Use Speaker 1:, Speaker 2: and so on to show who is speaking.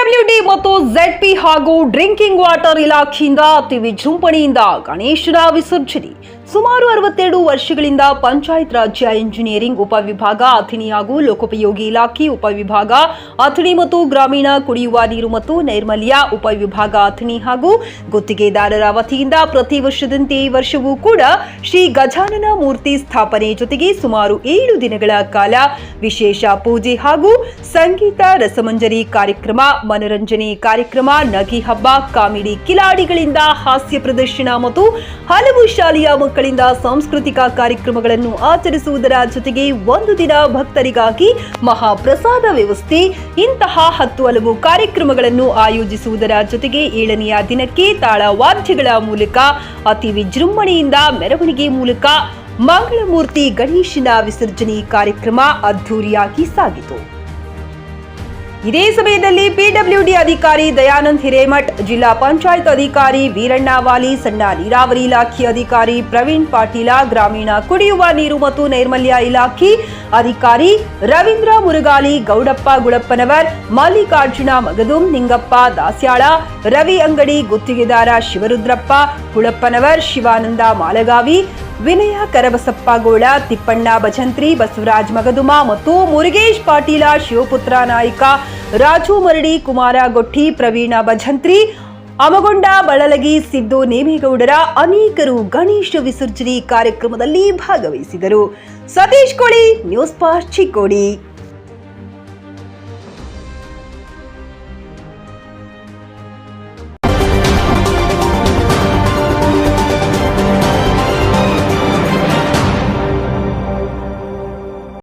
Speaker 1: PWD ಮತ್ತು ಝೆಡ್ಪಿ ಹಾಗೂ drinking water ಇಲಾಖೆಯಿಂದ ಅತಿ ವಿಜೃಂಭಣೆಯಿಂದ ಗಣೇಶನ ವಿಸರ್ಜನೆ. ಸುಮಾರು ಅರವತ್ತೆರಡು ವರ್ಷಗಳಿಂದ ಪಂಚಾಯತ್ ರಾಜ್ಯ ಇಂಜಿನಿಯರಿಂಗ್ ಉಪವಿಭಾಗ, ಅಥಣಿ ಹಾಗೂ ಲೋಕೋಪಯೋಗಿ ಇಲಾಖೆ ಉಪವಿಭಾಗ, ಅಥಣಿ ಮತ್ತು ಗ್ರಾಮೀಣ ಕುಡಿಯುವ ನೀರು ಮತ್ತು ನೈರ್ಮಲ್ಯ ಉಪವಿಭಾಗ, ಅಥಣಿ ಹಾಗೂ ಗುತ್ತಿಗೆದಾರರ ವತಿಯಿಂದ ಪ್ರತಿ ವರ್ಷದಂತೆ ಈ ವರ್ಷವೂ ಕೂಡ ಶ್ರೀ ಗಜಾನನ ಮೂರ್ತಿ ಸ್ಥಾಪನೆ ಜೊತೆಗೆ ಸುಮಾರು ಏಳು ದಿನಗಳ ಕಾಲ ವಿಶೇಷ ಪೂಜೆ ಹಾಗೂ ಸಂಗೀತ ರಸಮಂಜರಿ ಕಾರ್ಯಕ್ರಮ, ಮನರಂಜನೆ ಕಾರ್ಯಕ್ರಮ, ನಗಿ ಹಬ್ಬ, ಕಾಮಿಡಿ ಕಿಲಾಡಿಗಳಿಂದ ಹಾಸ್ಯ ಪ್ರದರ್ಶನ ಮತ್ತು ಹಲವು ಶಾಲೆಯ ಮಕ್ಕಳಿಂದ ಸಾಂಸ್ಕೃತಿಕ ಕಾರ್ಯಕ್ರಮಗಳನ್ನು ಆಚರಿಸುವುದರ ಜೊತೆಗೆ ಒಂದು ದಿನ ಭಕ್ತರಿಗಾಗಿ ಮಹಾಪ್ರಸಾದ ವ್ಯವಸ್ಥೆ, ಇಂತಹ ಹತ್ತು ಹಲವು ಕಾರ್ಯಕ್ರಮಗಳನ್ನು ಆಯೋಜಿಸುವುದರ ಜೊತೆಗೆ ಏಳನೆಯ ದಿನಕ್ಕೆ ತಾಳವಾದ್ಯಗಳ ಮೂಲಕ, ಅತಿ ವಿಜೃಂಭಣೆಯಿಂದ ಮೆರವಣಿಗೆ ಮೂಲಕ ಮಂಗಳಮೂರ್ತಿ ಗಣೇಶನ ವಿಸರ್ಜನೆ ಕಾರ್ಯಕ್ರಮ ಅದ್ಧೂರಿಯಾಗಿ ಸಾಗಿತು. ಇದೇ ಸಮಯದಲ್ಲಿ ಪಿಡಬ್ಲ್ಯೂಡಿ ಅಧಿಕಾರಿ ದಯಾನಂದ್ ಹಿರೇಮಠ್, ಜಿಲ್ಲಾ ಪಂಚಾಯತ್ ಅಧಿಕಾರಿ ವೀರಣ್ಣ ವಾಲಿ, ಸಣ್ಣ ನೀರಾವರಿ ಇಲಾಖೆ ಅಧಿಕಾರಿ ಪ್ರವೀಣ್ ಪಾಟೀಲ, ಗ್ರಾಮೀಣ ಕುಡಿಯುವ ನೀರು ಮತ್ತು ನೈರ್ಮಲ್ಯ ಇಲಾಖೆ ಅಧಿಕಾರಿ ರವೀಂದ್ರ ಮುರುಗಾಲಿ, ಗೌಡಪ್ಪ ಗುಳಪ್ಪನವರ್, ಮಲ್ಲಿಕಾರ್ಜುನ ಮಗದುಂ, ನಿಂಗಪ್ಪ ದಾಸ್ಯಾಳ, ರವಿ ಅಂಗಡಿ ಗುತ್ತಿಗೆದಾರ ಶಿವರುದ್ರಪ್ಪ, ಗುಳಪ್ಪನವರ್, ಶಿವಾನಂದ ಮಾಲಗಾವಿ ವಿನಯ ಕರಬಸಪ್ಪಗೋಳ, ತಿಪ್ಪಣ್ಣ ಭಜಂತ್ರಿ ಬಸವರಾಜ್ ಮಗದುಮ ಮತ್ತು ಮುರುಗೇಶ್ ಪಾಟೀಲ, ಶಿವಪುತ್ರ ನಾಯಕ, ರಾಜು ಮರಡಿ, ಕುಮಾರ ಗೊಟ್ಟಿ, ಪ್ರವೀಣ ಭಜಂತ್ರಿ ಅಮಗೊಂಡ ಬಳಲಗಿ, ಸಿದ್ದು ನೇಮೇಗೌಡರ ಅನೇಕರು ಗಣೇಶ ವಿಸರ್ಜನೆ ಕಾರ್ಯಕ್ರಮದಲ್ಲಿ ಭಾಗವಹಿಸಿದರು. ಸತೀಶ್ ಕೋಳಿ, ನ್ಯೂಸ್ ಪಾಸ್ಟ್ ಚಿಕ್ಕೋಡಿ.